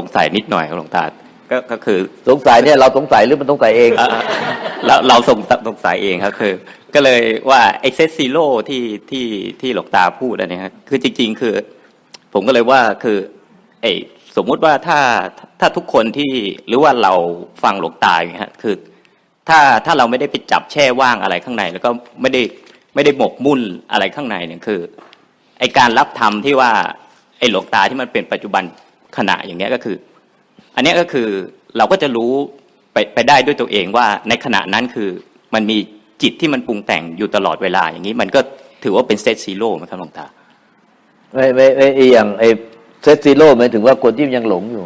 สงสัยนิดหน่อยครับหลวงตาก็ก็คือสงสัยเนี่ยเราสงสัยหรือมันสงสัยเอง เอ่อเราเราสงสงสัยเองครับคือ ก็เลยว่าไอเซตซีโร่ที่ที่ที่หลวงตาพูดอันเนี้ยครับคือจริง ๆ คือ ผมก็เลยว่าคือไอสมมุติว่าถ้าถ้าทุกคนที่หรือว่าเราฟังหลวงตาอย่างเงี้ยฮะคือ ถ้าถ้าเราไม่ได้ไปจับแช่ว่างอะไรข้างใน แล้วก็ไม่ได้ไม่ได้หมกมุ่นอะไรข้างในเนี่ยคือไอการรับธรรมที่ว่าไอหลวงตาที่มันเป็นปัจจุบัน ขณะอย่างเงี้ยก็คือ อันเนี้ยก็คือเราก็จะรู้ไปไปได้ด้วยตัวเองว่าในขณะนั้นคือมันมีจิตที่มันปรุงแต่งอยู่ตลอดเวลาอย่างนี้ มันก็ถือว่าเป็นเซตซีโร่ไหมครับหลวงตาไม่ไม่ไม่ไอ้อย่างไอ้เซตซีโร่หมายถึงว่าคนที่ยังหลงอยู่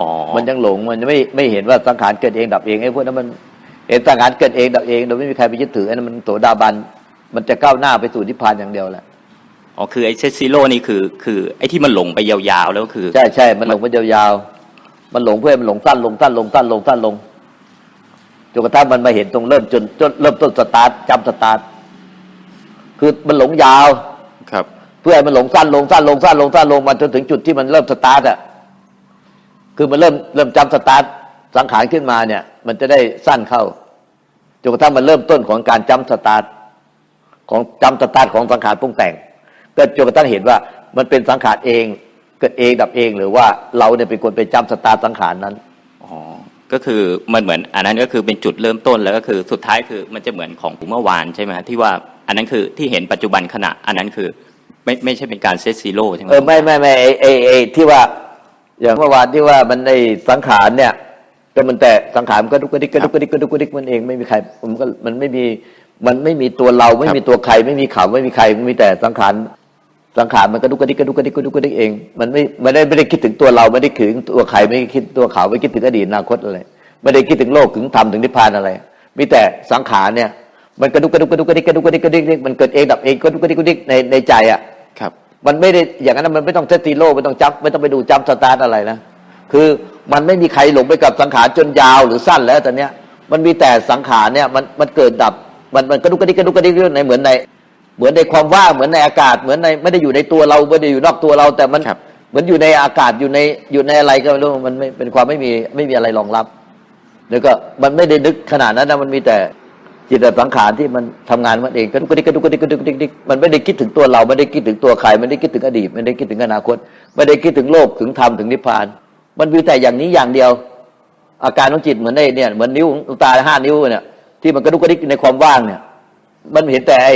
อ๋อมันยังหลงมันไม่ไม่เห็นว่าสังขารเกิดเองดับเองไอ้พวกนั้นมันเห็นสังขารเกิดเองดับเองโดยไม่มีใครไปยึดถืออันนั้นมันโสดาบันมันจะก้าวหน้าไปสู่นิพพานอย่างเดียวแหละ อ๋อคือไอ้เซตซีโร่นี่คือ คือไอ้ที่มันหลงไปยาวๆแล้วก็คือ ใช่ใช่มันหลงไปยาวๆ มันหลงเพื่อให้มันหลงสั้นลงสั้นลงสั้นลงสั้นลงจนกระทั่งมันมาเห็นตรงเริ่มจนจนเริ่มต้นสตาร์ทจำสตาร์ทคือมันหลงยาวครับ เพื่อให้มันหลงสั้นลงสั้นลงสั้นลงสั้นลงมาจนถึงจุดที่มันเริ่มสตาร์ทอะคือมันเริ่มเริ่มจำสตาร์ทสังขารขึ้นมาเนี่ย มันจะได้สั้นเข้าจนกระทั่งมันเริ่มต้นของการจำสตาร์ทของจำสตาร์ทของสังขารปรุงแต่ง ก็จนกระทั่งเห็นว่ามันเป็นสังขารเองเกิดเองดับเองหรือว่าเราเนี่ยเป็นคนไปจำสตาร์ทสังขารนั้นอ๋อก็คือมันเหมือนอันนั้นก็คือเป็นจุดเริ่มต้นแล้วก็คือสุดท้ายคือมันจะเหมือนของเมื่อวานใช่ไหมที่ว่าอันนั้นคือที่เห็นปัจจุบันขณะ อันนั้นคือไม่ไม่ใช่เป็นการเซตซีโร่ใช่ไหมเออไม่ไม่ไม่ไอไอไอที่ว่า อย่างเมื่อวานที่ว่ามันในสังขารเนี่ยก็มันแต่สังขารมันก็ดุกกระดิกกระดุกกระดิกกระดุกกระดิกมันเองไม่มีใครมันก็มันไม่มีมันไม่มีตัวเราไม่มีตัวใคร ไม่มีเขาไม่มีใครมันมีแต่สังขาร สังขารมันก็ดุกกระดิกกระดุกกระดิกกระดุกกระดิกเอง มันไม่ไม่ได้ไม่ได้คิดถึงตัวเราไม่ได้คิดถึงตัวใครไม่ได้คิดตัวเขาไม่คิดถึงอดีตอนาคตอะไรไม่ได้คิดถึงโลกถึงธรรมถึงนิพพานอะไรมีแต่สังขารเนี่ยมันกระดุกกระดุกกระดุกกระดิกกระดุกกระดิกกระดิกมันเกิดเองดับเองกระดุกกระดิกกระดิกในในใจอะครับ มันไม่ได้อย่างนั้นมันไม่ต้องเซตตีโลไม่ต้องจับไม่ต้องไปดูจำสตาร์ทอะไรนะคือมันไม่มีใครหลงไปกับสังขารจนยาวหรือสั้นแล้วตอนเนี้ยมันมีแต่สังขารเนี่ยมันมันเกิดดับมันมันกระดุกกระดิกกระดุกกระดิกในเหมือนใน เหมือนในความว่างเหมือนในอากาศเหมือนในไม่ได้อยู่ในตัวเราไม่ได้อยู่นอกตัวเรา แต่มันครับ เหมือนอยู่ในอากาศอยู่ในอยู่ในอะไรก็ไม่รู้มันไม่เป็นความไม่มีไม่มีอะไรรองรับ แล้วก็มันไม่ได้นึกขนาดนั้นนะมันมีแต่จิตสังขารที่มันทำงานมันเองกระดุกกระดิกกระดุกกระดิกกระดุกกระดิกกระดิกมันไม่ได้คิดถึงตัวเราไม่ได้คิดถึงตัวใครไม่ได้คิดถึงอดีตไม่ได้คิดถึงอนาคต ไม่ได้คิดถึงโลกถึงธรรมถึงนิพพาน มันมีแต่อย่างนี้อย่างเดียว อาการของจิตเหมือนในเนี่ยเหมือนนิ้วของตาห้านิ้วเนี่ยที่มันกระดุกกระดิกในความว่างเนี่ย มันเห็นแต่ไอ้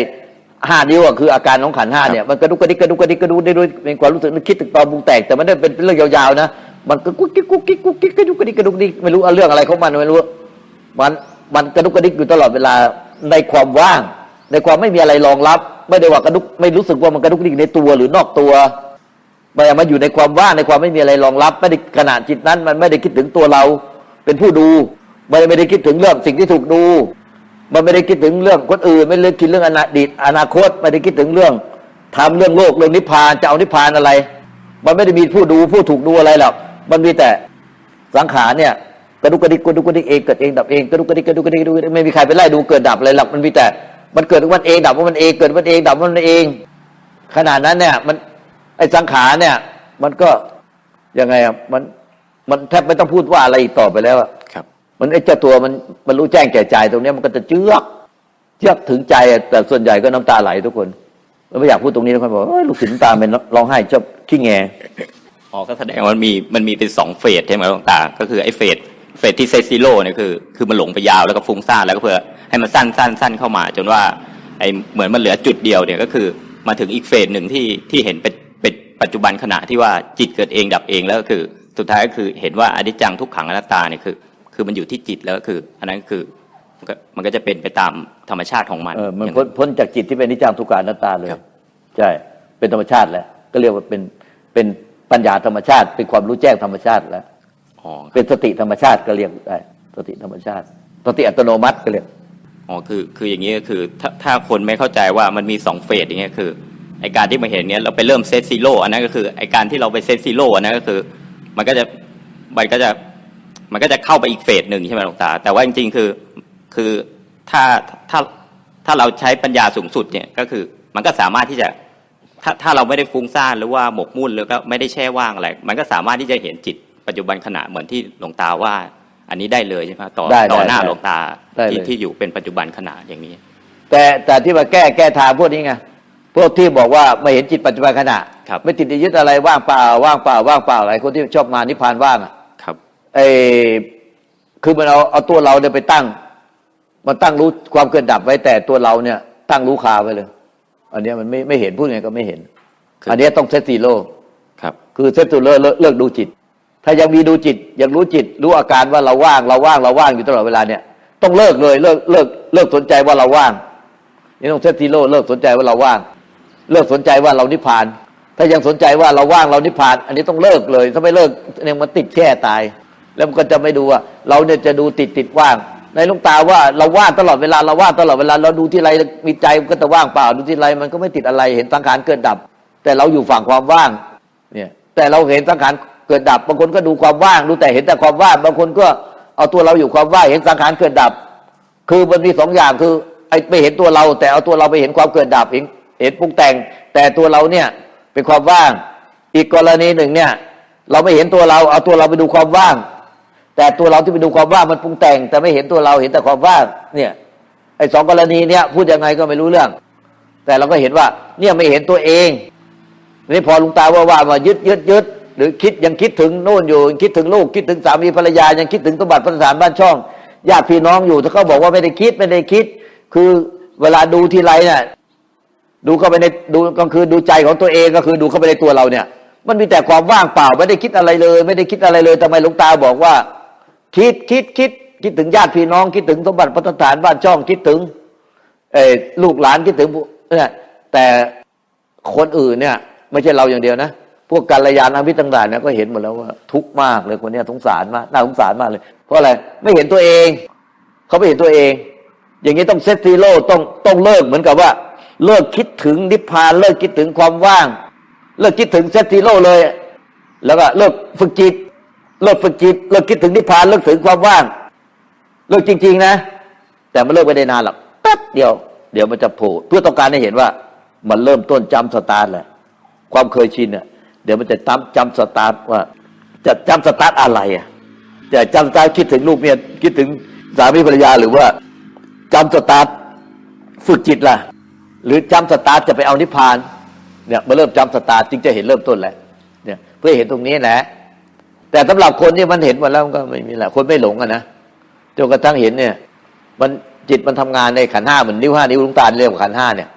ห้านิ้วอะคืออาการของขันธ์ห้าเนี่ยมันกระดุกกระดิกกระดุกกระดิกกระดุกได้ด้วยเป็นความรู้สึกนึกคิดถึงตอนปรุงแต่งแต่มันไม่ได้เป็นเรื่องยาวๆนะมันก็กุ๊กกิ๊กกุ๊กกิ๊กกุ๊กกิ๊กกระดุกกระดิกกระดุกดิกไม่รู้เอาเรื่องอะไรของมันไม่รู้มันมันกระดุกกระดิกอยู่ตลอดเวลาในความว่าง ในความไม่มีอะไรรองรับ ไม่ได้ว่ากระดุกไม่รู้สึกว่ามันกระดุกกระดิกในตัวหรือนอกตัวมันมันอยู่ในความว่างในความไม่มีอะไรรองรับ ไม่ได้ขณะจิตนั้น มันไม่ได้คิดถึงตัวเราเป็นผู้ดูไม่ได้ไม่ได้คิดถึงเรื่องสิ่งที่ถูกดู มันไม่ได้คิดถึงเรื่องคนอื่น ไม่ได้คิดเรื่องอนาคตอนาคตไม่ได้คิดถึงเรื่องทำเรื่องโลกเรื่องนิพพานจะเอานิพพานอะไร มันไม่ได้มีผู้ดูผู้ถูกดูอะไรหรอกมันมีแต่สังขารเนี่ยกระดุกกระดิกกระดุกกระดิกเองเกิดเองดับเองกระดุกกระดิกกระดุกกระดิกกระดุกไม่มีใครไปไล่ดูเกิดดับอะไรหรอกมันมีแต่มันเกิดของมันเองดับมันเองเกิดมันเองดับมันเอง ขนาดนั้นเนี่ยมันไอ้สังขารเนี่ย มันก็ยังไงอะมันมันแทบไม่ต้องพูดว่าอะไรอีกต่อไปแล้วอะ มันไอ้เจ้าตัวมันมันรู้แจ้งแก่ใจตรงนี้มันก็จะเจือกเจือกถึงใจแต่ส่วนใหญ่ก็น้ำตาไหลทุกคนไม่อยากพูดตรงนี้ทุกคนบอกลูกศิษย์ตาเป็นร้องไห้ชอบขี้แงอ๋อก็แสดงว่ามันมีมันมีเป็นสองเฟสใช่ไหมหลวงตา ก็คือไอ้เฟสเฟสที่เซซีโร่เนี่ยคือคือมันหลงไปยาวแล้วก็ฟุ้งซ่านแล้วก็เพื่อให้มันสั้นสั้นสั้นเข้ามา จนว่าไอ้เหมือนมันเหลือจุดเดียวเนี่ยก็คือมาถึงอีกเฟสหนึ่งที่ที่เห็นเป็นเป็นปัจจุบันขณะที่ว่าจิตเกิดเองดับเองแล้วก็คือ สุดท้ายก็คือเห็นว่าอนิจจังทุกขังอนัตตาเนี่ยคือ คือมันอยู่ที่จิตแล้วก็คือ อันนั้นคือมันก็มันก็จะเป็นไปตามธรรมชาติของมันเออมันอย่างพ้นพ้นจากจิตที่เป็นนิจจังทุกขานัตตาเลยครับใช่เป็นธรรมชาติแล้วก็เรียกว่าเป็นเป็นปัญญาธรรมชาติ เป็นความรู้แจ้งธรรมชาติแล้วอ๋อเป็นสติธรรมชาติก็เรียกได้สติธรรมชาติสติอัตโนมัติก็เรียกอ๋อคือคืออย่างนี้ก็คือถ้าถ้าคนไม่เข้าใจว่ามันมีสองเฟสอย่างเงี้ยคือไอการที่มาเห็นเนี้ยเราไปเริ่มเซตซีโร่อันนั้นก็คือไอการที่เราไปเซตซีโร่อันนั้นก็คือ มันก็จะมันก็จะ มันก็จะเข้าไปอีกเฟสหนึ่งใช่ไหมหลวงตา แต่ว่าจริงๆคือคือถ้าถ้าถ้าเราใช้ปัญญาสูงสุดเนี่ยก็คือมันก็สามารถที่จะถ้าถ้าเราไม่ได้ฟุ้งซ่านหรือว่าหมกมุ่นหรือก็ไม่ได้แช่ว่างอะไร มันก็สามารถที่จะเห็นจิตปัจจุบันขณะเหมือนที่หลวงตาว่า อันนี้ได้เลยใช่ไหมต่อได้ต่อได้หน้าได้หลวงตาได้ที่เลยที่อยู่เป็นปัจจุบันขณะอย่างนี้ แต่แต่ที่มาแก้แก้ทางพวกนี้ไงพวกที่บอกว่าไม่เห็นจิตปัจจุบันขณะครับไม่ติดยึดอะไรว่างเปล่าว่างเปล่าว่างเปล่าอะไรคนที่ชอบมานิพพานว่างอะครับ ไอ้คือมันเอาเอาตัวเราเนี่ยไปตั้ง มันตั้งรู้ความเกิดดับไว้แต่ตัวเราเนี่ย ตั้งรู้คาไว้เลย อันเนี้ยมันไม่ไม่เห็นพูดไงก็ไม่เห็นคืออัอันเนี้ยต้องเซตซีโร่ครับ คือเซตซีโร่เลิกเลิกดูจิต ถ้ายังมีดูจิตยังรู้จิต รู้อาการว่าเราว่างเราว่างเราว่างอยู่ตลอดเวลาเนี่ยต้องเลิกเลยเลิกเลิกเลิกสนใจว่าเราว่างนี่ต้องเซตซีโร่เลิกสนใจว่าเราว่าง เลิกสนใจว่าเรานิพพาน ถ้ายังสนใจว่าเราว่างเรานิพพาน อันนี้ต้องเลิกเลย ถ้าไม่เลิกเนี่ยมันติดแค่ตาย แล้วมันก็จะไม่ดูว่า เราเนี่ยจะดูติดติดว่าง ในลุงตาว่าเราว่างตลอดเวลาเราว่างตลอดเวลาเราดูที่ไรมีใจมันก็จะว่างเปล่าดูที่ไรมันก็ไม่ติดอะไรเห็นสังขารเกิดดับ แต่เราอยู่ฝั่งความว่างเนี่ยแต่เราเห็นสังขารเกิดดับบางคนก็ดูความว่างดูแต่เห็นแต่ความว่างบางคนก็เอาตัวเราอยู่ความว่างเห็นสังขารเกิดดับ คือมันมีสองอย่างคือไอ้ไม่เห็นตัวเรา แต่เอาตัวเราไปเห็นความเกิดดับเห็นเห็นปรุงแต่ง แต่ตัวเราเนี่ยเป็นความว่าง อีกกรณีหนึ่งเนี่ย เราไม่เห็นตัวเราเอาตัวเราไปดูความว่าง แต่ตัวเราที่ไปดูความว่างมันปรุงแต่ง แต่ไม่เห็นตัวเราเห็นแต่ความว่างเนี่ยไอ้สองกรณีเนี่ยพูดยังไงก็ไม่รู้เรื่อง แต่เราก็เห็นว่า เนี่ยไม่เห็นตัวเองนี่พอลุงตาว่าว่ามายึดยึดยึดหรือคิดยังคิดถึงโน่นอยู่คิดถึงลูกคิดถึงสามีภรรยายังคิดถึงสมบัติพัฒฐานบ้านช่องญาติพี่น้องอยู่ถ้าเขาบอกว่าไม่ได้คิดไม่ได้คิด คือเวลาดูทีไรเนี่ยดูเข้าไปในดูก็คือดูใจของตัวเองก็คือดูเข้าไปในตัวเราเนี่ย มันมีแต่ความว่างเปล่า ไม่ได้คิดอะไรเลย ไม่ได้คิดอะไรเลยทำไมหลวงตาบอกว่า คิดคิดคิดคิดถึงญาติพี่น้องคิดถึงสมบัติพัฒฐานบ้านช่องคิดถึงเอลูกหลานคิดถึงเนี่ยแต่คนอื่นเนี่ย ไม่ใช่เราอย่างเดียวนะพวกกัลยาณมิตรต่างๆเนี่ยก็เห็นหมดแล้วว่าทุกข์มากเลยคนเนี้ยสงสารมากน่าสงสารมากเลย เพราะอะไรไม่เห็นตัวเอง เขาไม่เห็นตัวเอง อย่างนี้ต้องเซตซีโร่ต้องต้องเลิกเหมือนกับว่า เลิกคิดถึงนิพพานเลิกคิดถึงความว่าง เลิกคิดถึงเซตซีโร่เลย แล้วก็เลิกฝึกจิต เลิกฝึกจิตเลิกคิดถึงนิพพานเลิกถึงความว่างเลิกจริง ๆ นะ แต่มันเลิกไม่ได้นานหรอกแป๊บเดียว เดี๋ยวมันจะโผล่เพื่อต้องการให้เห็นว่า มันเริ่มต้นจำสตาร์ทแหละความเคยชินเนี่ยเดี๋ยวมันจะจำจำสตาร์ทว่า จะจำสตาร์ทอะไรอะจะจำสตาร์ทคิดถึงลูกเมียคิดถึงสามีภรรยาหรือว่าจำสตาร์ทฝึกจิตล่ะ หรือจำสตาร์ทจะไปเอานิพพานเนี่ยมาเริ่มจำสตาร์ทจึงจะเห็นเริ่มต้นแล้วเนี่ยเพื่อเห็นตรงนี้แหละ แต่สำหรับคนที่มันเห็นหมดแล้วมันก็ไม่มีแหละคนไม่หลงอะนะจนกระทั่งเห็นเนี่ย มันจิตมันทำงานในขันห้าเหมือนนิ้วห้านิ้วลุงตาลเรียกว่าขันห้าเนี่ย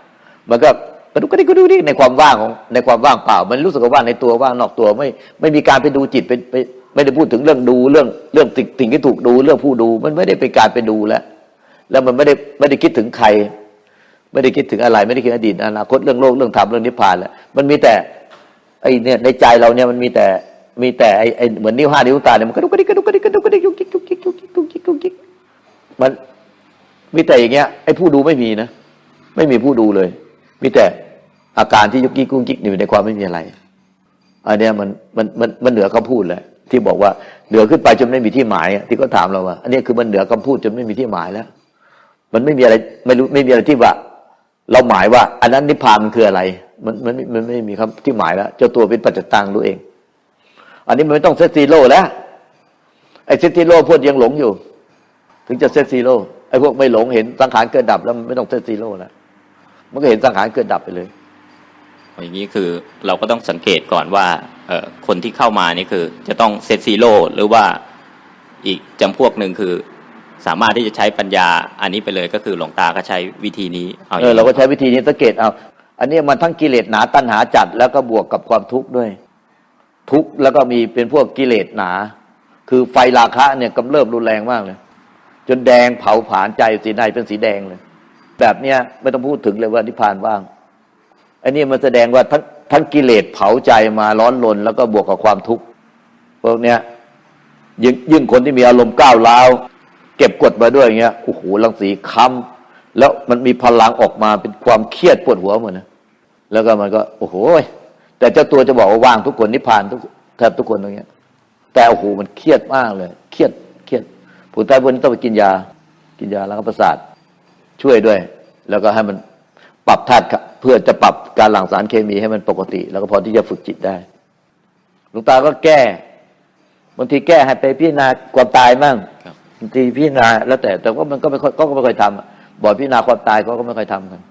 มันก็กระดุกกระดิกกระดุกกระดิกในความว่างของในความว่างเปล่า มันรู้สึกว่าว่างในตัวว่างนอกตัวไม่ไม่มีการไปดูจิตไปไปไม่ได้พูดถึงเรื่องดูเรื่องเรื่องสิ่งสิ่งที่ถูกดูเรื่องผู้ดู มันไม่ได้เป็นการไปดูแล้ว แล้วมันไม่ได้ไม่ได้คิดถึงใคร ไม่ได้คิดถึงอะไร ไม่ได้คิดอดีตอนาคตเรื่องโลกเรื่องธรรมเรื่องนิพพานแล้วมันมีแต่ไอ้เนี่ยในใจเราเนี่ยมันมีแต่ มีแต่ไอ้ไอเหมือนนิ้วห้านิ้วตาเนี่ยมันกระดุกกระดิกกระดุกกระดิกกระดุกกระดิกยุกยิกยุกยิกยุกยิกยุกยิกยุกยิกมันมีแต่อย่างเงี้ยไอ้ผู้ดูไม่มีนะไม่มีผู้ดูเลย มีแต่อาการที่ยุกยิกกุ้งยิกอยู่ในความไม่มีอะไรอันเนี้ยมันมันมันมันเหนือคำพูดเลยที่บอกว่าเหนือขึ้นไปจนไม่มีที่หมายที่เขาถามเราว่า อันนี้คือมันเหนือคำพูดจนไม่มีที่หมายแล้ว มันไม่มีอะไรไม่รู้ไม่มีอะไรที่ว่า เราหมายว่า อันนั้นนิพพานมันคืออะไร มันมันมันไม่มีคำที่หมายแล้วเจ้าตัวเป็นปัจจตังรู้เอง อันนี้มันไม่ต้องเซตซีโร่แล้วไอ้เซตซีโร่พวกยังหลงอยู่ ถึงจะเซตซีโร่ไอ้พวกไม่หลงเห็นสังขารเกิดดับแล้วมันไม่ต้องเซตซีโร่แล้วมันก็เห็นสังขารเกิดดับไปเลยอย่างนี้คือเราก็ต้องสังเกตก่อนว่าเอ่อคนที่เข้ามานี่คือจะต้องเซตซีโร่หรือว่าอีกจำพวกหนึ่งคือ สามารถที่จะใช้ปัญญาอันนี้ไปเลยก็คือหลวงตาก็ใช้วิธีนี้เอาอเอย่างอนี้เราก็ใช้วิธีนี้สังเกตเอา อันนี้มันทั้งกิเลสหนาตัณหาจัดแล้วก็บวกกับความทุกข์ด้วย ทุกข์แล้วก็มีเป็นพวกกิเลสหนา คือไฟราคะเนี่ยกำเริบรุนแรงมากเลย จนแดงเผาผลาญใจสีในเป็นสีแดงเลย แบบเนี้ยไม่ต้องพูดถึงเลยว่านิพพานว่างอันนี้มันแสดงว่าทั้งทั้งกิเลสเผาใจมาร้อนรนแล้วก็บวกกับความทุกข์พวกเนี้ยยิ่งยิ่งคนที่มีอารมณ์ก้าวร้าวเก็บกดมาด้วยอย่างเงี้ยโอ้โหรังสีค้ำแล้วมันมีพลังออกมาเป็นความเครียดปวดหัวเหมดนะแล้วก็มันก็ โอ้โห แต่เจ้าตัวจะบอกว่าว่างทุกคนนิพพานทุกแทบทุกคนตรงเนี้ยแต่โอ้โหมันเครียดมากเลย เครียดเครียดผู้ใต้บนต้องไปกินยา กินยาแล้วก็ประสาทช่วยด้วย แล้วก็ให้มันปรับธาตุขันธ์เพื่อจะปรับการหลั่งสารเคมีให้มันปกติ แล้วก็พอที่จะฝึกจิตได้หลวงตาก็แก้บางทีแก้ให้ไปพิจารณาความตายมั่งครับบางทีพิจารณาแล้วแต่ แต่ว่ามันก็ไม่ค่อยก็ไม่ค่อยทำอะบอกพิจารณาความตายเขาก็ไม่ค่อยทำกัน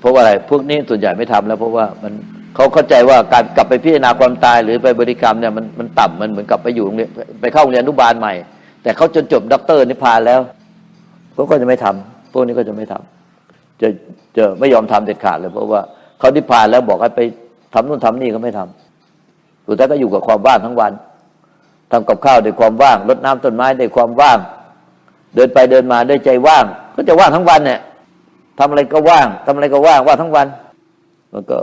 เพราะว่าอะไรพวกนี้ส่วนใหญ่ไม่ทำแล้วเพราะว่ามัน เขาเข้าใจว่าการกลับไปพิจารณาความตายหรือไปบริกรรมเนี่ยมันมันต่ำมันเหมือนกับไปอยู่โรงเรียนไปเข้าโรงเรียนอนุบาลใหม่ แต่เขาจนจบด็อกเตอร์นิพพานแล้วเขาก็จะไม่ทำพวกนี้ก็จะไม่ทำจะจะไม่ยอมทำเด็ดขาดเลย เพราะว่าเขานิพพานแล้วบอกให้ไปทำนู่นทำนี่เขาไม่ทำสุดท้ายก็อยู่กับความว่างทั้งวันทำกับข้าวด้วยความว่างรดน้ำต้นไม้ด้วยความว่าง เดินไปเดินมาด้วยใจว่าง ก็จะว่างทั้งวันเนี่ยทำอะไรก็ว่างทำอะไรก็ว่างว่างทั้งวันมันก็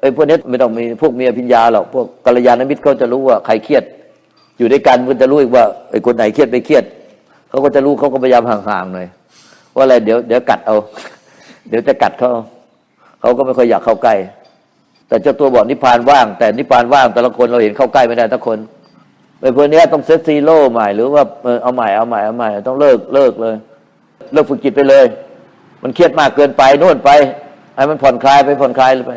ไอ้พวกนี้ไม่ต้องมีพวกมีอภิญญาหรอกพวกกัลยาณมิตรเขาจะรู้ว่าใครเครียด อยู่ด้วยกันมันจะรู้อีกว่าไอ้คนไหนเครียดไม่เครียดเขาก็จะรู้เขาก็พยายามห่างๆหน่อยว่าอะไรเดี๋ยวเดี๋ยวกัดเอา เดี๋ยวจะกัดเขาเขาก็ไม่ค่อยอยากเข้าใกล้ แต่เจ้าตัวบอกนิพพานว่าง แต่นิพพานว่างแต่ละคนเราเห็นเข้าใกล้ไม่ได้ทุกคนไอ้พวกนี้ต้องเซตซีโร่ใหม่หรือว่าเออเอาใหม่เอาใหม่เอาใหม่ต้องเลิกเลิกเลย เลิกฝึกจิตไปเลย มันเครียดมากเกินไปโน่นไปให้มันผ่อนคลายไปผ่อนคลายไป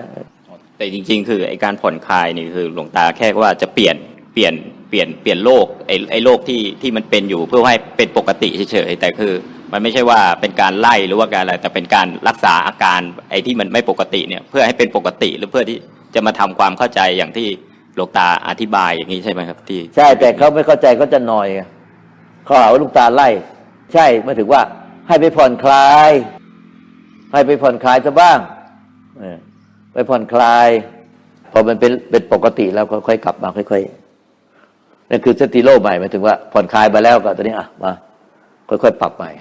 แต่จริง ๆ คือไอการผ่อนคลายนี่คือหลวงตาแค่ว่าจะเปลี่ยนเปลี่ยนเปลี่ยนเปลี่ยนโลกไอไอโลกที่ที่มันเป็นอยู่เพื่อให้เป็นปกติเฉยๆแต่คือมันไม่ใช่ว่าเป็นการไล่หรือว่าการอะไรแต่เป็นการรักษาอาการไอที่มันไม่ปกติเนี่ยเพื่อให้เป็นปกติหรือเพื่อที่จะมาทำความเข้าใจอย่างที่หลวงตาอธิบายอย่างนี้ใช่ไหมครับที่ใช่แต่เขาไม่เข้าใจเขาจะหน่อยเขาหาว่าลูกตาไล่ ใช่ม่ถึงว่าให้ไปผ่อนคลาย ให้ไปผ่อนคลายซะบ้างเอ ไปผ่อนคลาย พอมันเป็นเป็นปกติแล้วก็ค่อยกลับมาค่อยๆนั่นคือสติโลใหม่หมายถึงว่าผ่อนคลายไปแล้วก็ตอนนี้อะมาค่อยๆปรับใหม่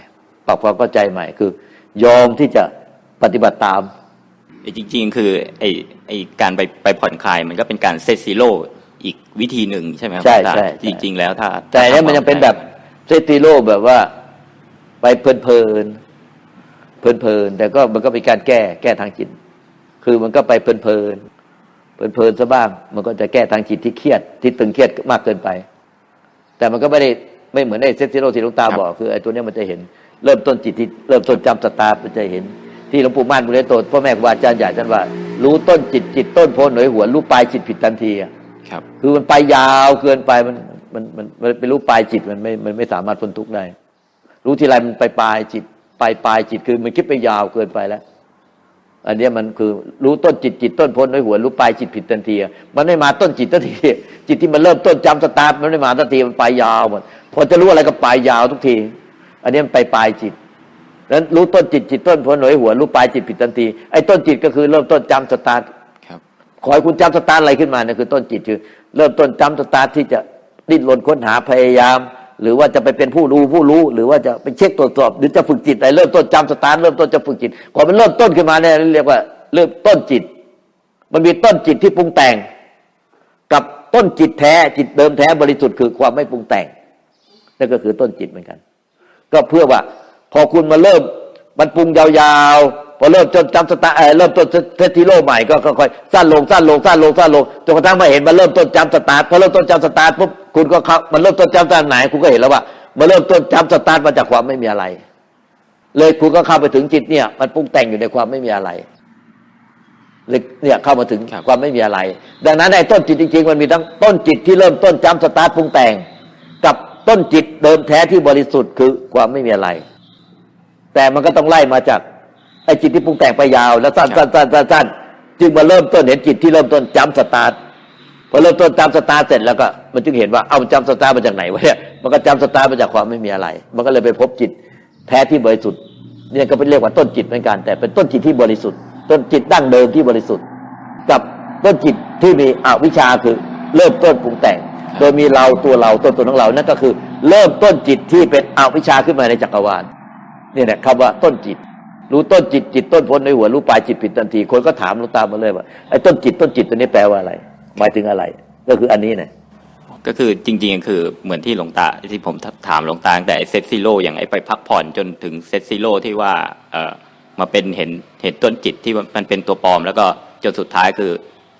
ปรับความเข้าใจใหม่ คือยอมที่จะปฏิบัติตามไอ้จริง ๆ คือไอ้ไอ้การไปไปผ่อนคลายมันก็เป็นการเซตซีโร่อีกวิธีหนึ่งใช่ไหมครับใช่หลวงตาใช่ใช่จริง ๆ แล้วถ้าแต่อันเนี้ยมันยังเป็นแบบเซติโลแบบว่าไปเพลินๆเพลินๆแต่ก็มันก็เป็นการแก้แก้ทางจิต คือมันก็ไปเพลินๆเพลินๆซะบ้าง มันก็จะแก้ทางจิตที่เครียดที่ตึงเครียดมากเกินไป แต่มันก็ไม่ได้ไม่เหมือนไอ้เซติโลที่หลวงตาบอกคือไอ้ตัวเนี้ยมันจะเห็นเริ่มต้นจิตที่เริ่มต้นจำสตาร์มันจะเห็น ที่หลวงปู่ม่านบุเรโตพ่อแม่ครูบาอาจารย์ใหญ่ท่านว่า รู้ต้นจิตจิตต้นโพหน่วยหัวรู้ปลายจิตผิดทันทีอะครับ คือมันไปยาวเกินไปมันมันมันมันไปรู้ปลายจิตมันไม่มันไม่สามารถพ้นทุกข์ได้ รู้ทีไรมันไปปลายจิตไปปลายจิตคือมันคิดไปยาวเกินไปแล้ว อันเนี้ยมันคือรู้ต้นจิตจิตต้นพ้นด้วยหัวรู้ปลายจิตผิดทันทีอะมันไม่มาต้นจิตทันที จิตที่มันเริ่มต้นจำสตาร์ทมันไม่มาทันทีมันไปยาวหมดพอจะรู้อะไรก็ไปยาวทุกที อันเนี้ยมันไปปลายจิตนั้นรู้ต้นจิตจิตต้นพ้นหน่วยหัวรู้ปลายจิตผิดทันทีไอ้ต้นจิตก็คือเริ่มต้นจำสตาร์ทครับขอให้คุณจำสตาร์ทอะไรขึ้นมาเนี่ยคือต้นจิตคือ เริ่มต้นจำสตาร์ทที่จะดิ้นรนค้นหาพยายาม หรือว่าจะไปเป็นผู้รู้ผู้รู้ หรือว่าจะไปเช็คตรวจสอบหรือจะฝึกจิตอะไรเริ่มต้นจำสตาร์เริ่มต้นจะฝึกจิตก่อนมันเริ่มต้นขึ้นมาเนี่ยเรียกว่า เริ่มต้นจิต มันมีต้นจิตที่ปรุงแต่ง กับต้นจิตแท้จิตเดิมแท้บริสุทธิ์คือความไม่ปรุงแต่งนั่นก็คือต้นจิตเหมือนกัน ก็เพื่อว่า พอคุณมาเริ่มมันปรุงยาวๆ พอเริ่มจนจำสตาร์เอ่อเริ่มต้นเทสติโลใหม่ก็ค่อยๆสั้นลงสั้นลงสั้นลงสั้นลงจนกระทั่งมาเห็นมันเริ่มต้นจำสตาร์ทพอเริ่มต้นจำสตาร์ทปุ๊บคุณก็เข้ามันเริ่มต้นจำสตาร์ทไหนคุณก็เห็นแล้วว่ามันเริ่มต้นจำสตาร์ทมาจากความไม่มีอะไร เลยคุณก็เข้าไปถึงจิตเนี่ย มันปรุงแต่งอยู่ในความไม่มีอะไรเลยเนี่ยเข้ามาถึงครับความไม่มีอะไร ดังนั้นในต้นจิตจริงๆมันมีทั้งต้นจิตที่เริ่มต้นจำสตาร์ทปรุงแต่ง กับต้นจิตเดิมแท้ที่บริสุทธิ์คือความไม่มีอะไร แต่มันก็ต้องไล่มาจาก ไอ้จิตที่ปรุงแต่งไปยาวแล้วสั้นครัสั้บนสั้นสั้นสั้นจึงมาเริ่มต้นเห็นจิตที่เริ่มต้นจำสตาร์ทพอเริ่มต้นจำสตาร์ทเสร็จแล้วก็มันจึงเห็นว่าเอามันจำสตาร์ทมาจากไหนวะเนี่ยมันก็จำสตาร์ทมาจากความไม่มีอะไร มันก็เลยไปพบจิตแท้ที่บริสุทธิ์เนี่ยก็เป็นเรียกว่าต้นจิตเหมือนกัน แต่เป็นต้นจิตที่บริสุทธิ์ ต้นจิตดั้งเดิมที่บริสุทธิ์ กับต้นจิตที่มีอวิชชาคือเริ่มต้นปรุงแต่ง โดยมีเราตัวเราตัวตนของเรานั่นก็คือ เริ่มต้นจิตที่เป็นอวิชชาขึ้นมาในจักรวาลนี่แหละคำว่าต้นจิต รู้ต้นจิตจิตต้นพ้นในหัวรู้ปลายจิตผิดทันที คนก็ถามหลวงตามาเลยว่าไอ้ต้นจิตต้นจิตตัวนี้แปลว่าอะไร หมายถึงอะไร ก็คืออันนี้นะก็คือจริงๆคือเหมือนที่หลวงตาที่ผมถามหลวงตาแต่เซตซีโร่อย่างไอ้ไปพักผ่อนจนถึงเซตซีโร่ที่ว่าเออมาเป็นเห็นเห็นต้นจิตที่มันเป็นตัวปลอม แล้วก็จนสุดท้ายคือ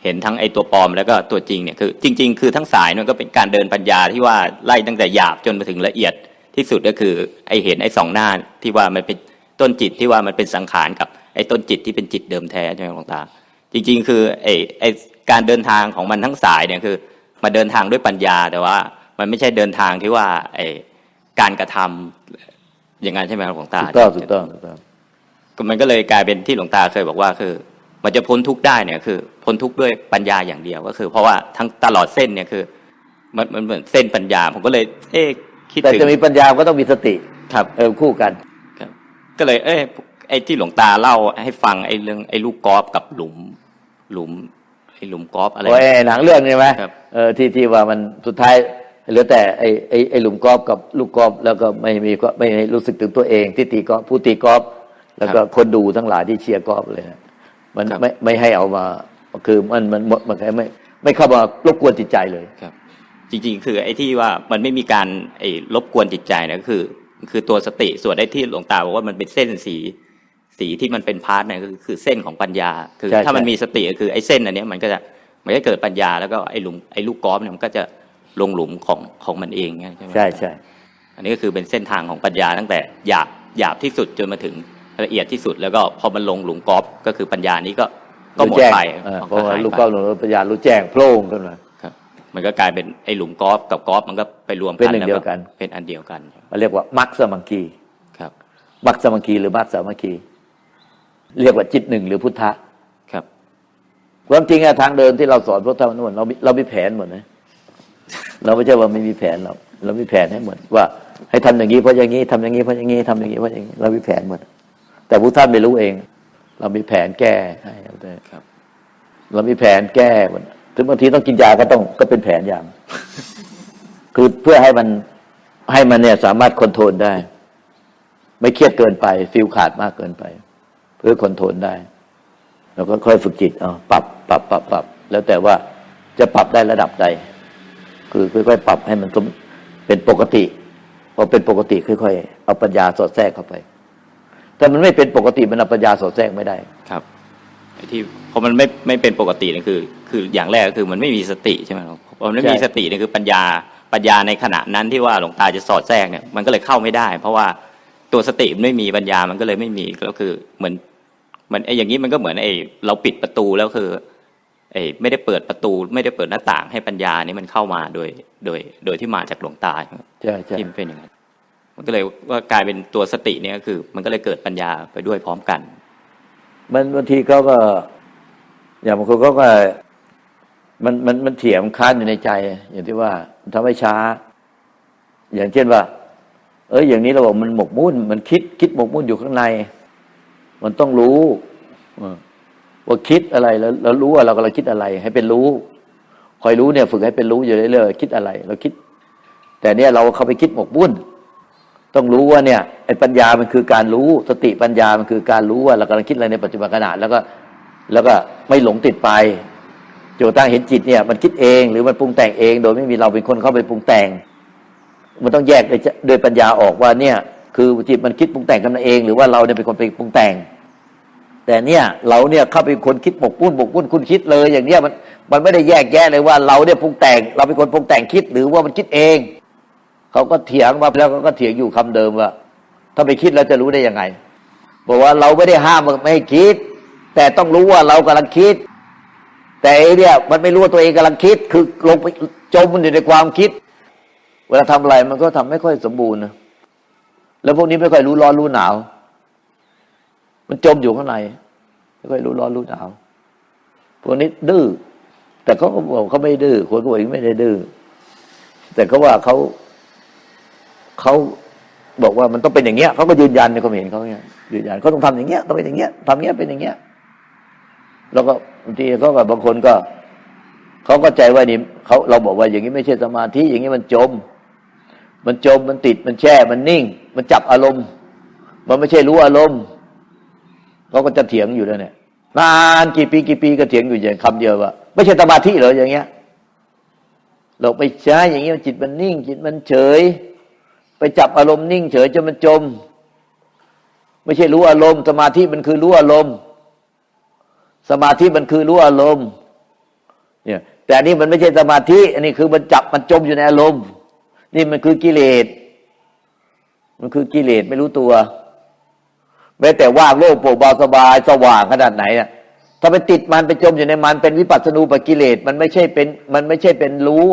เห็นทั้งไอ้ตัวปลอมแล้วก็ตัวจริงเนี่ยคือจริง ๆ คือทั้งสายมันก็เป็นการเดินปัญญาที่ว่าไล่ตั้งแต่หยาบจนมาถึงละเอียดที่สุดก็คือไอ้เห็นไอ้สองหน้าที่ว่ามันเป็น ต้นจิตที่ว่ามันเป็นสังขารกับไอ้อ้ต้นจิตที่เป็นจิตเดิมแท้ใช่ไหมหลวงตา จริง ๆ คือไอ้ไอ้การเดินทางของมันทั้งสายเนี่ยคือมาเดินทางด้วยปัญญาแต่ว่า มันไม่ใช่เดินทางที่ว่าไอ้การกระทำอย่างนั้นใช่ไหมครับหลวงตาถูกต้องถูกต้องถูกต้องก็มันก็เลยกลายเป็นที่หลวงตาเคยบอกว่าคือ มันจะพ้นทุกข์ได้เนี่ยคือพ้นทุกข์ด้วยปัญญาอย่างเดียวก็คือ เพราะว่าทั้งตลอดเส้นเนี่ยคือ มันมันเหมือนเส้นปัญญา ผมก็เลย เอ๊ะคิดแต่ถึงจะมีปัญญาก็ต้องมีสติครับเออคู่กันครับ ก็เลย เอ้ยไอ้ที่หลวงตาเล่าให้ฟังไอ้เรื่องไอ้ลูกกอล์ฟกับหลุม หลุมไอ้หลุมกอล์ฟอะไรโอ้ยหนังเรื่องใช่ไหมครับเออที่ที่ว่ามันสุดท้ายเหลือแต่ไอ้ไอ้ไอ้หลุมกอล์ฟกับลูกกอล์ฟแล้วก็ไม่มีก็ไม่รู้สึกถึงตัวเอง ที่ตีกอล์ฟผู้ตีกอล์ฟแล้วก็คนดูทั้งหลายที่เชียร์กอล์ฟเลยนะมันครับไม่ไม่ให้เอามาคือมันมันมันมันไม่ไม่เข้ามารบกวนจิตใจเลยครับ จริง ๆ คือไอ้ที่ว่ามันไม่มีการไอ้รบกวนจิตใจนะก็คือ คือตัวสติส่วนไอ้ที่หลวงตาบอกว่ามันเป็นเส้นสี สีที่มันเป็นพาร์ทเนี่ยก็คือคือเส้นของปัญญา คือใช่ถ้ามันใช่มีสติก็คือไอ้เส้นอันเนี้ยมันก็จะมันก็เกิดปัญญาแล้วก็ไอ้หลุมไอ้ลูกกอล์ฟเนี่ยมันก็จะลงหลุมของของมันเองไงใช่ไหมใช่ใช่อันนี้ก็คือเป็นเส้นทางของปัญญาตั้งแต่หยาบหยาบที่สุดจนมาถึงละเอียดที่สุดแล้วก็พอมันลงหลุมกอล์ฟก็คือปัญญานี้ก็ก็หมดรู้แจ้งไปเออก็เพราะว่าหายลูกไปกอล์ฟหรือปัญญารู้แจ้งโพร่งขึ้นมาครับ มันก็กลายเป็นไอ้หลุมกอล์ฟกับกอล์ฟมันก็ไปรวมเป็นกันหนึ่งแล้วเดียวกัน เป็นอันเดียวกันมันเรียกว่ามักสมังคีครับมักสมังคีหรือมักสามัคคี เรียกว่าจิตหนึ่งหรือพุทธะครับ ความจริงอะทางเดินที่เราสอนพวกท่านนวลเรามีเรามีแผนหมดนะเราไม่ใช่ว่าไม่มีแผนเราเรามีแผนให้หมดว่า ให้ทำอย่างนี้เพราะอย่างนี้ทำอย่างนี้เพราะอย่างนี้ทำอย่างนี้เพราะอย่างนี้ เรามีแผนหมดแต่พวกท่านไม่รู้เอง เรามีแผนแก้ให้เอาแต่ครับ เรามีแผนแก้หมด ถึงบางทีต้องกินยาก็ต้องก็เป็นแผนอย่าง คือเพื่อให้มันให้มันเนี่ยสามารถคอนโทรลได้ ไม่เครียดเกินไป ฟิลขาดมากเกินไป เพื่อคอนโทรลได้เราก็ค่อยฝึกจิตเอาปรับปรับปรับปรับ แล้วแต่ว่าจะปรับได้ระดับใด คือค่อยๆปรับให้มันสมเป็นปกติพอเป็นปกติค่อยๆเอาปัญญาสอดแทรกเข้าไปแต่มันไม่เป็นปกติมันเอาปัญญาสอดแทรกไม่ได้ครับไอ้ที่พอมันไม่ไม่เป็นปกตินี่นคือ คืออย่างแรกก็คือมันไม่มีสติใช่ไหมครับพอมันไม่มีใช่สตินี่คือปัญญาปัญญาในขณะนั้นที่ว่าหลวงตาจะสอดแทรกเนี่ยมันก็เลยเข้าไม่ได้ เพราะว่าตัวสติมันไม่มีปัญญามันก็เลยไม่มีก็คือเหมือนมันไอ้อย่างนี้มันก็เหมือนไอ้เราปิดประตูแล้วคือไอ้ไม่ได้เปิดประตู ไม่ได้เปิดหน้าต่างให้ปัญญานี่มันเข้ามาโดยโดยโดยที่มาจากหลวงตาครับใช่ใช่ที่มันเป็นอย่างนั้นมันก็เลยว่ากลายเป็นตัวสติเนี่ยก็คือ มันก็เลยเกิดปัญญาไปด้วยพร้อมกัน มันบางทีเขาก็ อย่างบางคนเขาก็ มันมันมันเถียงค้านอยู่ในใจ อย่างที่ว่าทำให้ช้า อย่างเช่นว่า เอ้ยอย่างนี้เราบอกมันหมกมุ่น มันคิดคิดหมกมุ่นอยู่ข้างใน มันต้องรู้ว่าคิดอะไรแล้วเรารู้ว่าเรากำลังคิดอะไร ให้เป็นรู้ คอยรู้เนี่ย ฝึกให้เป็นรู้อยู่เรื่อยๆคิดอะไร เราคิด แต่เนี่ยเราเข้าไปคิดหมกมุ่น ต้องรู้ว่าเนี่ยไอ้ปัญญามันคือการรู้ สติปัญญามันคือการรู้ว่าเรากำลังคิดอะไรในปัจจุบันขณะแล้วก็ แล้วก็ไม่หลงติดไป จนกระทั่งเห็นจิตเนี่ยมันคิดเองหรือมันปรุงแต่งเอง โดยไม่มีเราเป็นคนเข้าไปปรุงแต่ง มันต้องแยกโดยโดยปัญญาออกว่าเนี่ยคือจิตมันคิดปรุงแต่งกันเอง หรือว่าเราเนี่ยเป็นคนไปปรุงแต่ง แต่เนี่ยเราเนี่ยเข้าไปคนคิดบกปุ้นบกปุ้นคุณคิดเลย อย่างเนี้ยมันมันไม่ได้แยกแยะเลยว่าเราเนี่ยปรุงแต่ง เราเป็นคนปรุงแต่งคิดหรือว่ามันคิดเองเขาก็เถียงมาแล้วเขาก็เถียงอยู่คำเดิมว่าถ้าไปคิดแล้วจะรู้ได้ยังไง บอกว่าเราไม่ได้ห้ามมันไม่ให้คิด แต่ต้องรู้ว่าเรากำลังคิด แต่ไอ้เนี่ยมันไม่รู้ว่าตัวเองกำลังคิด คือลงไปจมมันอยู่ในความคิด เวลาทำอะไรมันก็ทำไม่ค่อยสมบูรณ์นะแล้วพวกนี้ไม่ค่อยรู้ร้อนรู้หนาว มันจมอยู่ข้างในไม่ค่อยรู้ร้อนรู้หนาวพวกนี้ดื้อแต่เขาก็บอกเขาไม่ดื้อคนก็บอกไม่ได้ดื้อแต่เขาว่าเขาเขาบอกว่ามันต้องเป็นอย่างเงี้ยเขาก็ยืนยันในความเห็นเขาเนี่ยยืนยันเขาต้องทำอย่างเงี้ยต้องเป็นอย่างเงี้ยทำเงี้ยเป็นอย่างเงี้ย แล้วก็บางทีเขาก็บางคนก็เขาก็ใจว่านี่เขาเราบอกว่าอย่างนี้ไม่ใช่สมาธิอย่างนี้มันจม มันจมมันติดมันแช่มันนิ่ง มันจับอารมณ์ มันไม่ใช่รู้อารมณ์เขาก็จะเถียงอยู่แล้วเนี่ยนานกี่ปีกี่ปีก็เถียงอยู่อย่างคำเดียวว่า ไม่ใช่สมาธิเหรออย่างเงี้ย เราไปใช้อย่างเงี้ยจิตมันนิ่ง จิตมันเฉย ไปจับอารมณ์นิ่ง เฉยจนมันจม ไม่ใช่รู้อารมณ์ สมาธิมันคือรู้อารมณ์ สมาธิมันคือรู้อารมณ์ เนี่ย แต่นนี้มันไม่ใช่สมาธิ อันนี้คือมันจับมันจมอยู่ในอารมณ์ นี่มันคือกิเลส มันคือกิเลสไม่รู้ตัว แม้แต่ว่างโล่งโปร่งเบาสบายสว่างขนาดไหนอะถ้าไปติดมันไปจมอยู่ในมันเป็นวิปัสสนูปกิเลส มันไม่ใช่เป็น มันไม่ใช่เป็นรู้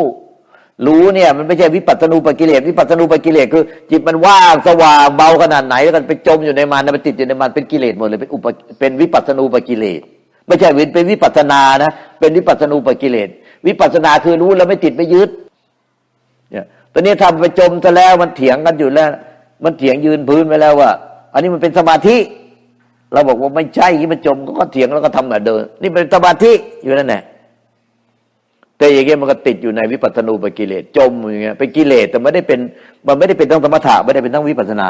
รู้เนี่ย มันไม่ใช่วิปัสสนูปกิเลส วิปัสสนูปกิเลสคือ จิตมันว่างสว่างเบาขนาดไหนแล้วก็ไปจมอยู่ในมันนไปติดอยู่ในมันเป็นกิเลสหมดเลยเป็นอุปเป็นวิปัสสนูปกิเลส ไม่ใช่วิญเป็นวิปัสนานะเป็นวิปัสนูปกิเลสวิปัสนาคือรู้แล้วไม่ติดไม่ยึดเนี่ยตอนนี้ทำไปจมซะแล้วมันเถียงกันอยู่แล้ว มันเถียงยืนพื้นไปแล้วว่า อันนี้มันเป็นสมาธิ เราบอกว่าไม่ใช่ที่มันจมก็เถียงแล้วก็ทำแบบเดิมนี่เป็นสมาธิอยู่นั่นแหละแต่อย่างเงี้ยมันก็ติดอยู่ในวิปัสสนูปกิเลสจมอย่างเงี้ยเป็นกิเลสแต่ไม่ได้เป็นมันไม่ได้เป็นทั้งสมถะไม่ได้เป็นทั้งวิปัสนา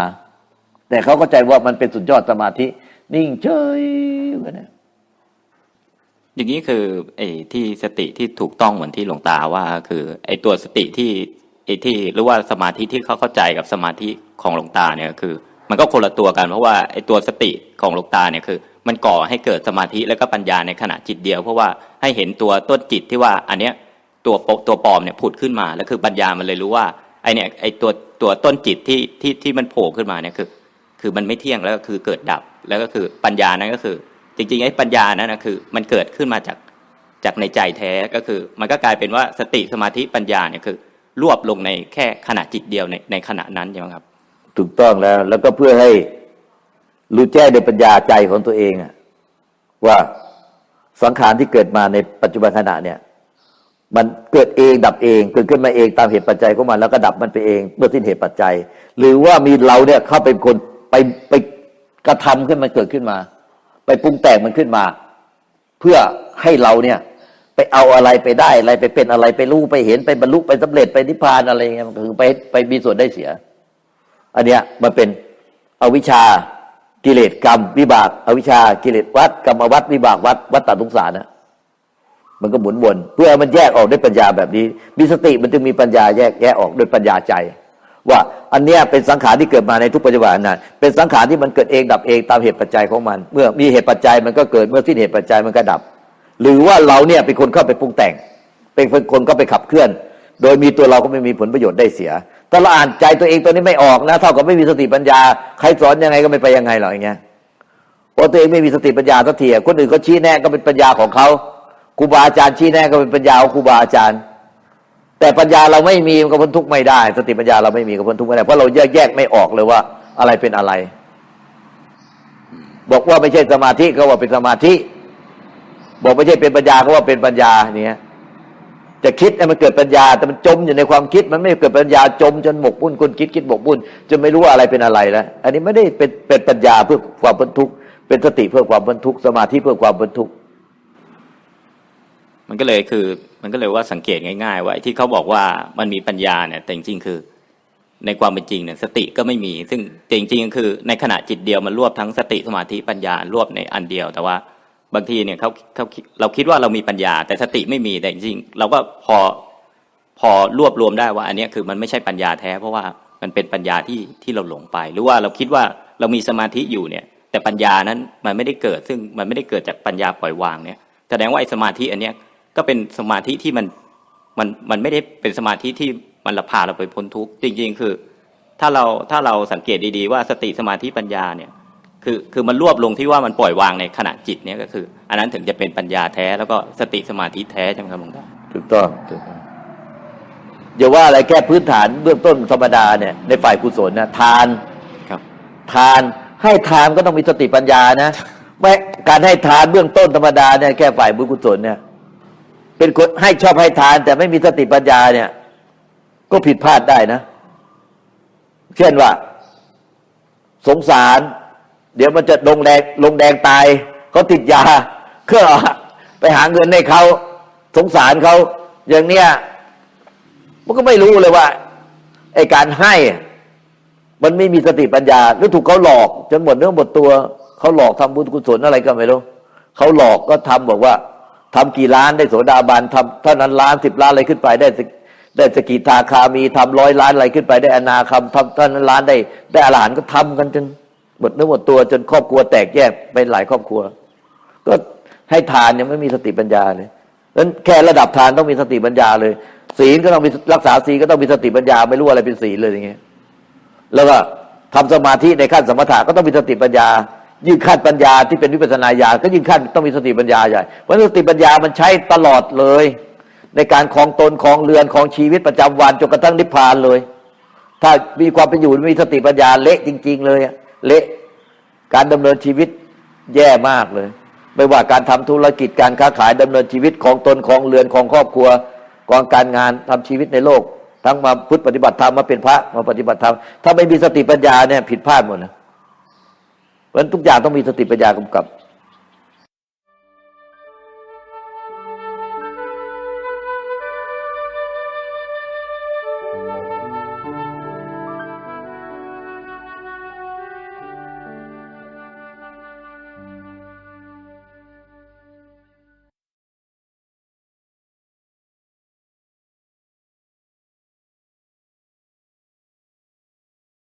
แต่เขาเข้าใจว่ามันเป็นสุดยอดสมาธิ นิ่งเฉยอยู่นั่นแหละ อย่างนี้คือไอ้ที่สติที่ถูกต้องเหมือนที่หลวงตาว่า คือไอ้ตัวสติที่ไอ้ที่หรือว่าสมาธิที่เขาเข้าใจกับสมาธิของหลวงตาเนี่ยคือ มันก็คนละตัวกันเพราะว่าไอ้ตัวสติของหลวงตาเนี่ยคือ มันก่อให้เกิดสมาธิแล้วก็ปัญญาในขณะจิตเดียว เพราะว่าให้เห็นตัวต้นจิตที่ว่าอันเนี้ยตัวปตัวปลอมเนี่ยผุดขึ้นมาแล้วคือปัญญามันเลยรู้ว่าไอเนี่ยไอตัวตัวต้นจิตที่ที่ที่มันโผล่ขึ้นมาเนี่ยคือ คือมันไม่เที่ยงแล้วก็คือเกิดดับแล้วก็คือปัญญานั้นก็คือ จริงๆไอ้ปัญญานั้นนะคือมันเกิดขึ้นมาจากจากในใจแท้ก็คือ มันก็กลายเป็นว่าสติสมาธิปัญญาเนี่ยคือ รวบลงในแค่ขณะจิตเดียวในในขณะนั้นใช่ไหมครับ ถูกต้องแล้ว แล้วก็เพื่อให้รู้แจ้งในปัญญาใจของตัวเองอะว่าสังขารที่เกิดมาในปัจจุบันขณะเนี่ย มันเกิดเองดับเองเกิดขึ้นมาเองตามเหตุปัจจัยของมันแล้วก็ดับมันไปเองเมื่อสิ้นเหตุปัจจัย หรือว่ามีเราเนี่ยเข้าไปเป็นคนไปไปกระทำขึ้นมันเกิดขึ้นมา ไปปรุงแต่งมันขึ้นมา เพื่อให้เราเนี่ยไปเอาอะไรไปได้อะไรไปเป็นอะไรไปรู้ไปเห็นไปบรรลุไปสำเร็จไปนิพพานอะไรเงี้ยมันคือไปไปมีส่วนได้เสีย อันเนี้ยมันเป็นอวิชชากิเลสกรรมวิบาก อวิชชากิเลสวัดกรรมวัดวิบากวัดวัดตัดทุกสารนะมันก็หมุนวน เพื่อมันแยกออกด้วยปัญญาแบบนี้ มีสติมันจึงมีปัญญาแยกแยกออกด้วยปัญญาใจ ว่าอันเนี้ยเป็นสังขารที่เกิดมาในทุกปัจจุบันนั้นเป็นสังขารที่มันเกิดเองดับเองตามเหตุปัจจัยของมัน เมื่อมีเหตุปัจจัยมันก็เกิดเมื่อสิ้นเหตุปัจจัยมันก็ดับ หรือว่าเราเนี่ยเป็นคนเข้าไปปรุงแต่ง เป็นคนเข้าไปขับเคลื่อน โดยมีตัวเราก็ไม่มีผลประโยชน์ได้เสียถ้าเราอ่านใจตัวเองตัวนี้ไม่ออกนะเท่ากับไม่มีสติปัญญาใครสอนยังไงก็ไม่ไปยังไงหรอกอย่างเงี้ยเพราะตัวเองไม่มีสติปัญญาสักทีคนอื่นก็ชี้แนะก็เป็นปัญญาของเขาครูบาอาจารย์ชี้แนะก็เป็นปัญญาของครูบาอาจารย์ แต่ปัญญาเราไม่มีมันก็พ้นทุกข์ไม่ได้ สติปัญญาเราไม่มีก็พ้นทุกข์ไม่ได้เพราะเราแยกแยกไม่ออกเลยว่า อะไรเป็นอะไร บอกว่าไม่ใช่สมาธิก็ว่าเป็นสมาธิ บอกไม่ใช่เป็นปัญญาก็ว่าเป็นปัญญาเนี่ยจะคิดให้มันเกิดปัญญา แต่มันจมอยู่ในความคิด มันไม่เกิดปัญญาจมจนหมกมุ่นคนคิดคิดหมกมุ่นจนไม่รู้ว่าอะไรเป็นอะไรแล้วอันนี้ไม่ได้เป็นเป็นปัญญาเพื่อความพ้นทุกข์เป็นสติเพื่อความพ้นทุกข์สมาธิเพื่อความพ้นทุกข์มันก็เลยคือ มันก็เลยว่าสังเกตง่ายๆว่าไอ้ที่เขาบอกว่ามันมีปัญญาเนี่ยแต่จริงๆคือในความเป็นจริงเนี่ยสติก็ไม่มี ซึ่งจริงๆคือในขณะจิตเดียวมันรวบทั้งสติสมาธิปัญญารวบในอันเดียว แต่ว่าบางทีเนี่ยเขาเขาเราคิดว่าเรามีปัญญา แต่สติไม่มีแต่จริงเราก็พอพอรวบรวมได้ว่า อันนี้คือมันไม่ใช่ปัญญาแท้ เพราะว่ามันเป็นปัญญาที่ที่เราหลงไป หรือว่าเราคิดว่าเรามีสมาธิอยู่เนี่ย แต่ปัญญานั้นมันไม่ได้เกิด ซึ่งมันไม่ได้เกิดจากปัญญาปล่อยวางเนี่ยแสดงว่าไอ้สมาธิอันเนี้ย ก็เป็นสมาธิที่มันมันมันไม่ได้เป็นสมาธิที่มันละพาเราไปพ้นทุกข์จริง ๆ คือ ถ้าเราถ้าเราสังเกตดีๆว่าสติสมาธิปัญญาเนี่ยคือคือมันรวบลงที่ว่ามันปล่อยวางในขณะจิตเนี่ยก็คือ อันนั้นถึงจะเป็นปัญญาแท้แล้วก็สติสมาธิแท้ใช่ไหมครับหลวงตาถูกต้องถูกต้องอย่าว่าอะไรแค่พื้นฐานเบื้องต้นธรรมดาเนี่ยในฝ่ายกุศลนะทานครับ ทานให้ทานก็ต้องมีสติปัญญานะไม่การให้ทานเบื้องต้นธรรมดาเนี่ยแค่ฝ่ายบุญกุศลเนี่ย เป็นคนให้ชอบให้ทาน แต่ไม่มีสติปัญญาเนี่ย ก็ผิดพลาดได้นะ เช่นว่า สงสาร เดี๋ยวมันจะลงแดงลงแดงตายเขาติดยาเพื่อไปหาเงินให้เขาสงสารเขาอย่างเนี้ยมันก็ไม่รู้เลยว่าไอการให้ มันไม่มีสติปัญญาหรือถูกเขาหลอกจนหมดเนื้อหมดตัวเขาหลอกทำบุญกุศลอะไรก็ไม่รู้เขาหลอกก็ทำบอกว่า ทำกี่ล้านได้โสดาบันทำเท่านั้นล้านสิบล้านอะไรขึ้นไปได้ได้สกิทาคามีทำร้อยล้านอะไรขึ้นไปได้อนาคำทำเท่านั้นล้านได้ ได้อรหันต์ก็ทำกันจนหมดเนื้อหมดตัวจนครอบครัวแตกแยกไปหลายครอบครัว ก็ให้ทานยังไม่มีสติปัญญาเลยนั้นแค่ระดับทานต้องมีสติปัญญาเลย ศีลก็ต้องมีรักษาศีลก็ต้องมีสติปัญญา ไม่รู้อะไรเป็นศีลเลยอย่างเงี้ยแล้วก็ทำสมาธิในขั้นสมถะก็ต้องมีสติปัญญา ยิ่งขั้นปัญญาที่เป็นวิปัสนาญาณก็ยิ่งขั้นต้องมีสติปัญญาใหญ่เพราะสติปัญญามันใช้ตลอดเลย ในการครองตนครองเรือนของชีวิตประจำวันจนกระทั่งนิพพานเลย ถ้ามีความเป็นอยู่มีสติปัญญาเละจริง ๆ เลยเละการดำเนินชีวิตแย่มากเลย ไม่ว่าการทำธุรกิจการค้าขายดำเนินชีวิตของตนของเรือนของครอบครัวกองการงานทำชีวิตในโลก ทั้งมาพุทธปฏิบัติธรรมมาเป็นพระมาปฏิบัติธรรมถ้าไม่มีสติปัญญาเนี่ยผิดพลาดหมดนะ เพราะฉะนั้นทุกอย่างต้องมีสติปัญญากำกับ